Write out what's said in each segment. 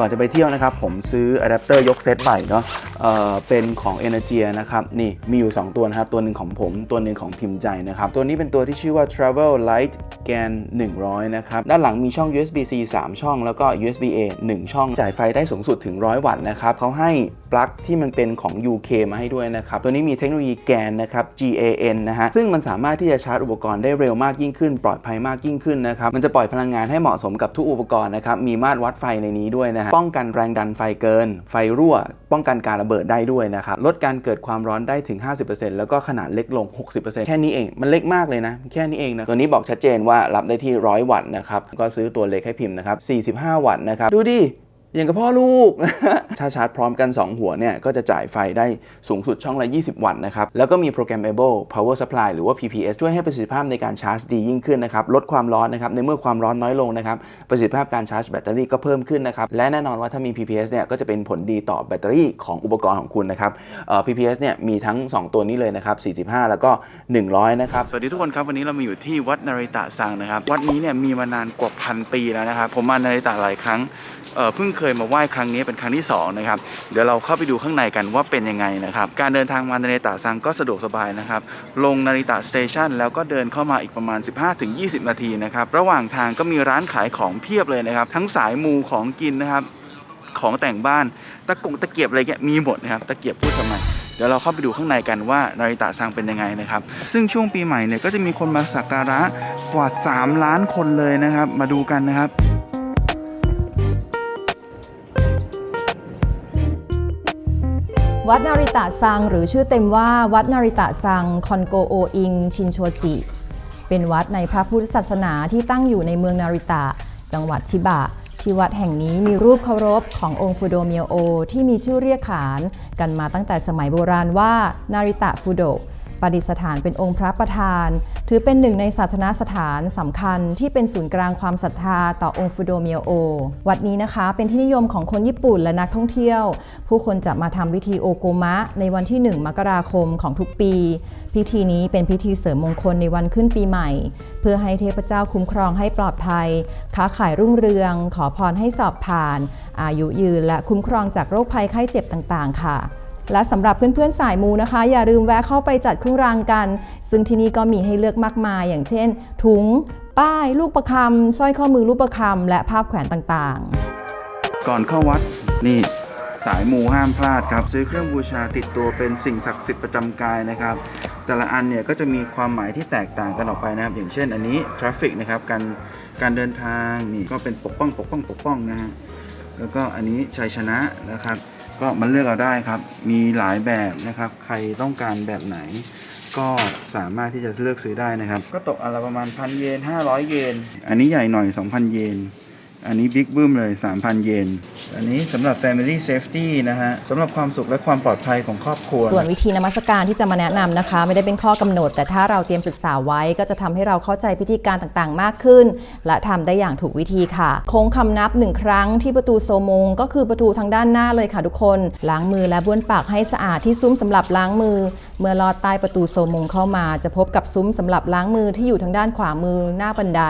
ก่อนจะไปเที่ยวนะครับ ผมซื้ออะแดปเตอร์ยกเซตใหม่เนาะเอ่อเป็นของ Energy นะครับ นี่มีอยู่ 2 ตัวนะครับ ตัวหนึ่งของผม ตัวหนึ่งของพิมพ์ใจนะครับ ตัวนี้เป็นตัวที่ชื่อว่า Travel Light GAN 100 นะครับ ด้านหลังมีช่อง USB-C 3 ช่อง แล้วก็ USB-A 1 ช่อง จ่ายไฟได้สูงสุดถึง 100 วัตต์นะครับเขาให้ปลั๊กที่มันเป็นของ UK มาให้ด้วยนะครับ ตัวนี้มีเทคโนโลยี GAN นะครับ GAN นะฮะ ซึ่งมันสามารถที่จะชาร์จอุปกรณ์ได้เร็วมากยิ่งขึ้น ปลอดภัยมากยิ่งขึ้นนะครับ มันจะปล่อยพลังงานให้เหมาะสมกับทุกอุปกรณ์นะครับ มีมาตรวัดไฟในนี้ด้วยนะฮะ ป้องกันแรงดันไฟเกิน ไฟรั่ว ป้องกันการระเบิดได้ด้วยนะครับ ลดการเกิดความร้อนได้ถึง 50%แล้วก็ขนาดเล็กลง 60%แค่นี้เอง มันเล็กมากเลยนะ แค่นี้เองนะ ตัวนี้บอกชัดเจนว่าว่ารับได้ที่ 100 วัตต์นะครับ ก็ซื้อตัวเล็กให้พิมพ์นะครับ 45 วัตต์นะครับ ดูดิ อย่างกับพ่อลูก ถ้าชาร์จพร้อมกัน 2 หัวเนี่ย ก็จะจ่ายไฟได้สูงสุดช่องละ 20 วัตต์นะครับ แล้วก็มี programmable power supply หรือว่า PPS ช่วยให้ประสิทธิภาพในการชาร์จดียิ่งขึ้นนะครับ ลดความร้อนนะครับ ในเมื่อความร้อนน้อยลงนะครับ ประสิทธิภาพการชาร์จแบตเตอรี่ก็เพิ่มขึ้นนะครับ และแน่นอนว่าถ้ามี PPS เนี่ย ก็จะเป็นผลดีต่อแบตเตอรี่ของอุปกรณ์ของคุณนะครับ PPS เนี่ย มีทั้ง 2 ตัวนี้เลยนะครับ 45 แล้วก็ 100 นะครับ สวัสดีทุกคนครับ วันนี้เรามาอยู่ที่วัดนาริตะซังนะครับ วัดนี้เนี่ยมีมานานกว่าพันปีแล้วนะครับ ผมมานาริตะหลายครั้งเพิ่งเคยมาไหว้ครั้งนี้เป็นครั้งที่2นะครับเดี๋ยวเราเข้าไปดูข้างในกันว่าเป็นยังไงนะครับการเดินทางมานาริตะซังก็สะดวกสบายนะครับลงนาริตะสเตชันแล้วก็เดินเข้ามาอีกประมาณ 15-20 นาทีนะครับระหว่างทางก็มีร้านขายของเพียบเลยนะครับทั้งสายมูของกินนะครับของแต่งบ้านตะกงตะเกียบอะไรเงี้ยมีหมดนะครับตะเกียบพูดทำไมเดี๋ยวเราเข้าไปดูข้างในกันว่านาริตะซังเป็นยังไงนะครับ ซึ่งช่วงปีใหม่เนี่ยก็จะมีคนมาสักการะกว่า 3 ล้านคนเลยนะครับ มาดูกันนะครับ วัดนาริตะซัง หรือชื่อเต็มว่าวัดนาริตะซังคอนโกโออิง ชินโชจิ เป็นวัดในพระพุทธศาสนาที่ตั้งอยู่ในเมืองนาริตะ จังหวัดชิบะ ที่วัดแห่งนี้มีรูปเคารพขององค์ฟูโดเมียวโอ ที่มีชื่อเรียกขานกันมาตั้งแต่สมัยโบราณว่านาริตะฟูโด ประดิษฐานเป็นองค์พระประธาน ถือเป็นหนึ่งในศาสนาสถานสำคัญที่เป็นศูนย์กลางความศรัทธาต่อองค์ฟูโดเมียวโอ วัดนี้นะคะเป็นที่นิยมของคนญี่ปุ่นและนักท่องเที่ยว ผู้คนจะมาทำพิธีโอโกมะ ในวันที่ 1 มกราคมของทุกปี พิธีนี้เป็นพิธีเสริมมงคลในวันขึ้นปีใหม่ เพื่อให้เทพเจ้าคุ้มครองให้ปลอดภัย ค้าขายรุ่งเรือง ขอพรให้สอบผ่าน อายุยืนและคุ้มครองจากโรคภัยไข้เจ็บต่างๆ ค่ะ และสำหรับเพื่อนๆสายมูนะคะ อย่าลืมแวะเข้าไปจัดเครื่องรางกัน ซึ่งที่นี่ก็มีให้เลือกมากมาย อย่างเช่น ถุง ป้าย ลูกประคำสร้อยข้อมือลูกประคำและภาพแขวนต่างๆ ก่อนเข้าวัดนี่สายมูห้ามพลาดครับ ซื้อเครื่องบูชาติดตัวเป็นสิ่งศักดิ์สิทธิ์ประจำกายนะครับ แต่ละอันเนี่ยก็จะมีความหมายที่แตกต่างกันออกไปนะครับ อย่างเช่นอันนี้ traffic นะครับการการเดินทางนี่ก็เป็นปกป้องปกป้องปกป้องนะฮะแล้วก็อันนี้ชัยชนะนะครับ ก็มันเลือกเอาได้ครับ มีหลายแบบนะครับ ใครต้องการแบบไหน ก็สามารถที่จะเลือกซื้อได้นะครับ ก็ตกอนละประมาณพันเยน500 เยน อันนี้ใหญ่หน่อย 2,000 เยน อันนี้บิ๊กบึ้มเลย 3,000 เยน อันนี้สำหรับ Family Safety นะฮะสำหรับความสุขและความปลอดภัยของครอบครัว ส่วนวิธีนมัสการที่จะมาแนะนำนะคะ ไม่ได้เป็นข้อกำหนด แต่ถ้าเราเตรียมศึกษาไว้ ก็จะทำให้เราเข้าใจพิธีการต่างๆ มากขึ้น และทำได้อย่างถูกวิธีค่ะ โค้งคำนับหนึ่งครั้งที่ประตูโซมง ก็คือประตูทางด้านหน้าเลยค่ะทุกคน ล้างมือและบ้วนปากให้สะอาดที่ซุ้มสำหรับล้างมือ เมื่อลอดใต้ประตูโซมงเข้ามา จะพบกับซุ้มสำหรับล้างมือที่อยู่ทางด้านขวามือหน้าบันได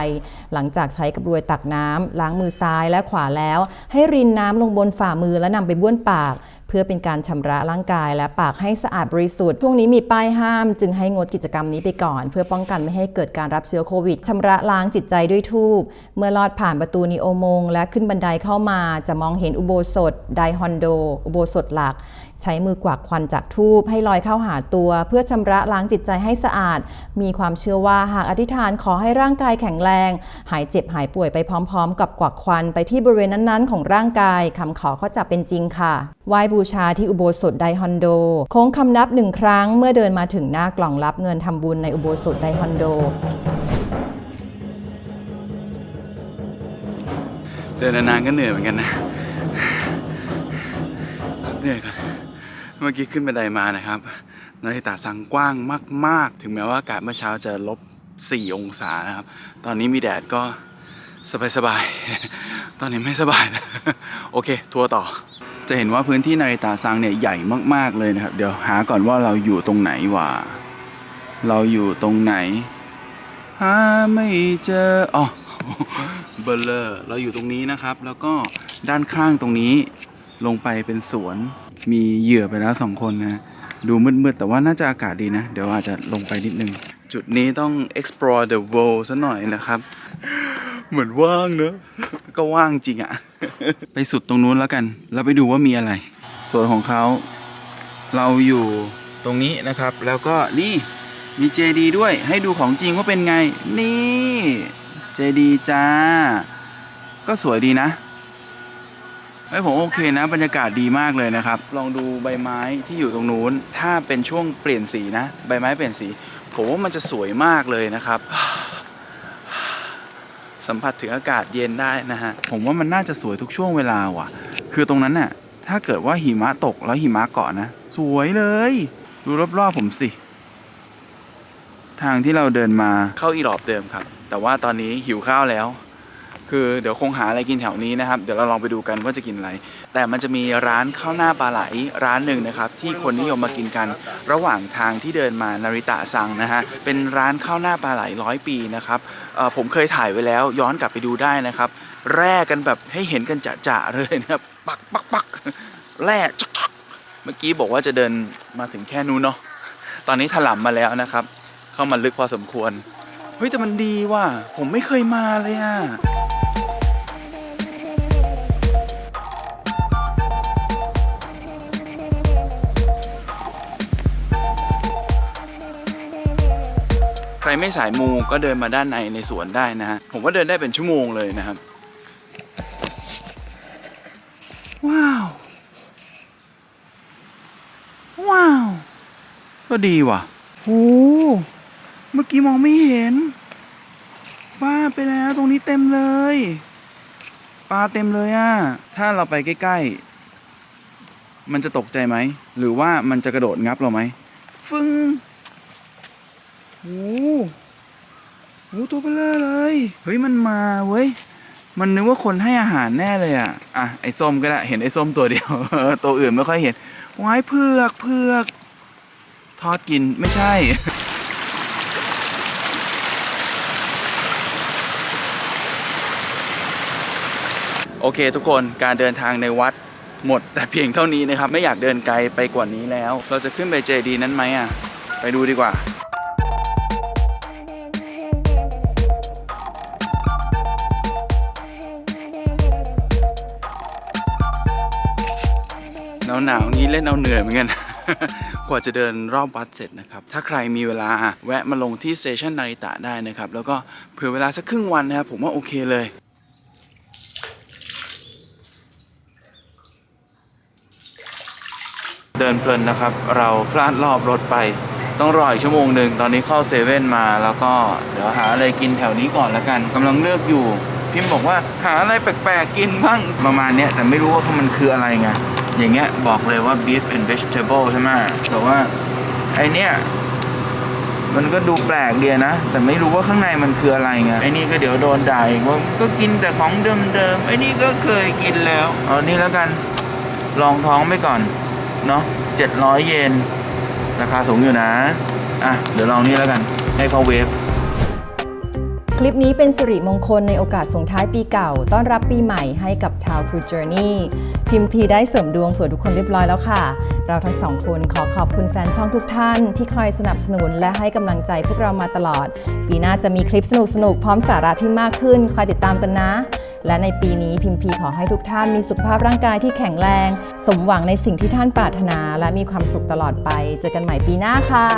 หลังจากใช้กระบวยตักน้ำล้างมือซ้ายและขวาแล้ว ให้รินน้ำลงบนฝ่ามือและนำไปบ้วนปาก เพื่อเป็นการชำระร่างกายและปากให้สะอาดบริสุทธิ์ช่วงนี้มีป้ายห้าม จึงให้งดกิจกรรมนี้ไปก่อน เพื่อป้องกันไม่ให้เกิดการรับเชื้อโควิดชำระล้างจิตใจด้วยทูบเมื่อลอดผ่านประตูนิโอมงและขึ้นบันไดเข้ามาจะมองเห็นอุโบสถไดฮอนโด อุโบสถหลัก ใช้มือกวาดควันจากทูบให้ลอยเข้าหาตัว เพื่อชำระล้างจิตใจให้สะอาด มีความเชื่อว่าหากอธิษฐานขอให้ร่างกายแข็งแรง หายเจ็บหายป่วยไปพร้อมๆ กับกวักควันไปที่บริเวณนั้นๆ ของร่างกายคำขอก็จะเป็นจริงค่ะไหว้บูชาที่อุโบสถไดฮอนโด โค้งคำนับหนึ่งครั้งเมื่อเดินมาถึงหน้ากล่องรับเงินทำบุญในอุโบสถไดฮอนโด เดินนานๆก็เหนื่อยเหมือนกันนะเหนื่อยก่อน เมื่อกี้ขึ้นบันไดมานะครับนาฬิตาสังกว้างมาก ๆ ถึงแม้ว่าอากาศเมื่อเช้าจะลบ 4 องศานะครับ ตอนนี้มีแดดก็สบายๆ ตอนนี้ไม่สบายนะโอเค ทัวร์ต่อ จะเห็นว่าพื้นที่นาริตาซังเนี่ยใหญ่มาก ๆ เลยนะครับ เดี๋ยวหาก่อนว่าเราอยู่ตรงไหนวะเราอยู่ตรงไหน หาไม่เจอ อ๋อ เบลเลอร์ เราอยู่ตรงนี้นะครับ แล้วก็ด้านข้างตรงนี้ลงไปเป็นสวน มีเหยื่อไปแล้วสองคนนะดูมืดๆ แต่ว่าน่าจะอากาศดีนะ เดี๋ยวอาจจะลงไปนิดนึง จุดนี้ต้อง explore the world ซะหน่อยนะครับ เหมือนว่างเนอะก็ว่างจริงอะไปสุดตรงนู้นแล้วกัน แล้วไปดูว่ามีอะไร ส่วนของเขาเราอยู่ตรงนี้นะครับ แล้วก็นี่มีเจดีด้วย ให้ดูของจริงว่าเป็นไง นี่เจดีจ้า ก็สวยดีนะ ไอ้ยผมโอเคนะ บรรยากาศดีมากเลยนะครับ ลองดูใบไม้ที่อยู่ตรงนู้น ถ้าเป็นช่วงเปลี่ยนสีนะ ใบไม้เปลี่ยนสี ผมว่ามันจะสวยมากเลยนะครับ สัมผัสถึงอากาศเย็นได้นะฮะ ผมว่ามันน่าจะสวยทุกช่วงเวลาว่ะ คือตรงนั้นน่ะ ถ้าเกิดว่าหิมะตกแล้วหิมะเกาะนะ สวยเลย ดูรอบๆผมสิ ทางที่เราเดินมาเข้าอีหลอบเดิมครับ แต่ว่าตอนนี้หิวข้าวแล้ว คือเดี๋ยวคงหาอะไรกินแถวนี้นะครับ เดี๋ยวเราลองไปดูกันว่าจะกินอะไร แต่มันจะมีร้านข้าวหน้าปลาไหลร้านหนึ่งนะครับ ที่คนนิยมมากินกัน ระหว่างทางที่เดินมานาริตะซังนะฮะเป็นร้านข้าวหน้าปลาไหลร้อยปีนะครับผมเคยถ่ายไว้แล้วย้อนกลับไปดูได้นะครับ แร่กันแบบให้เห็นกันจะๆเลยนะครับปักปักปักแร่ชักเมื่อกี้บอกว่าจะเดินมาถึงแค่นู้นเนาะตอนนี้ถล่มมาแล้วนะครับ เข้ามาลึกพอสมควรเฮ้ยแต่มันดีว่ะผมไม่เคยมาเลยอะ รไม่สายมูก็เดินมาด้านในในสวนได้นะฮะ ผมว่าเดินได้เป็นชั่วโมงเลยนะครับ ว้าว ว้าว ก็ดีว่ะโหเมื่อกี้มองไม่เห็นบ้าไปแล้วตรงนี้เต็มเลยปลาเต็มเลยอะถ้าเราไปใกล้ ๆ มันจะตกใจไหม หรือว่ามันจะกระโดดงับเราไหม ฟึ้ง โอ้โหตัวเบลอเลย เฮ้ยมันมาเว้ย มันนึกว่าคนให้อาหารแน่เลยอะ อะไอ้ส้มก็ได้ เห็นไอ้ส้มตัวเดียว ตัวอื่นไม่ค่อยเห็นว้ายเผือกเผือก ทอดกินไม่ใช่โอเคทุกคนการเดินทางในวัดหมด แต่เพียงเท่านี้นะครับ ไม่อยากเดินไกลไปกว่านี้แล้ว เราจะขึ้นไปเจดีนั้นไหมอะ ไปดูดีกว่า หนาวๆนี้เล่นเอาเหนื่อยเหมือนกัน กว่าจะเดินรอบวัดเสร็จนะครับ ถ้าใครมีเวลาแวะมาลงที่สเตชันนาริตะได้นะครับ แล้วก็เผื่อเวลาสักครึ่งวันนะครับ ผมว่าโอเคเลยเดินเพลินนะครับ เราพลาดรอบรถไป ต้องรออีกชั่วโมงหนึ่ง ตอนนี้เข้าเซเว่นมาแล้วก็เดี๋ยวหาอะไรกินแถวนี้ก่อนละกันกำลังเลือกอยู่ พิมพ์บอกว่าหาอะไรแปลกๆกินบ้างประมาณเนี้ยแต่ไม่รู้ว่ามันคืออะไรไง อย่างเงี้ยบอกเลยว่า beef and vegetable ใช่ไหมแต่ว่าไอเนี้ยมันก็ดูแปลกเดียนะ แต่ไม่รู้ว่าข้างในมันคืออะไรไงไอ้นี่ก็เดี๋ยวโดนด่าอีกว่าก็กินแต่ของเดิมๆไอ้นี่ก็เคยกินแล้วเอานี่แล้วกันลองท้องไปก่อน เนาะ700เยนราคาสูงอยู่นะ อะ เดี๋ยวลองนี่แล้วกัน ให้เขาเวฟ คลิปนี้เป็นสิริมงคลในโอกาสส่งท้ายปีเก่า ต้อนรับปีใหม่ให้กับชาว True Journey พิมพ์พีได้เสริมดวงเผื่อทุกคนเรียบร้อยแล้วค่ะ เราทั้งสองคนขอขอบคุณแฟนช่องทุกท่าน ที่คอยสนับสนุนและให้กำลังใจพวกเรามาตลอด ปีหน้าจะมีคลิปสนุกๆพร้อมสาระที่มากขึ้น คอยติดตามกันนะ และในปีนี้พิมพีขอให้ทุกท่านมีสุขภาพร่างกายที่แข็งแรง สมหวังในสิ่งที่ท่านปรารถนา และมีความสุขตลอดไป เจอกันใหม่ปีหน้าค่ะ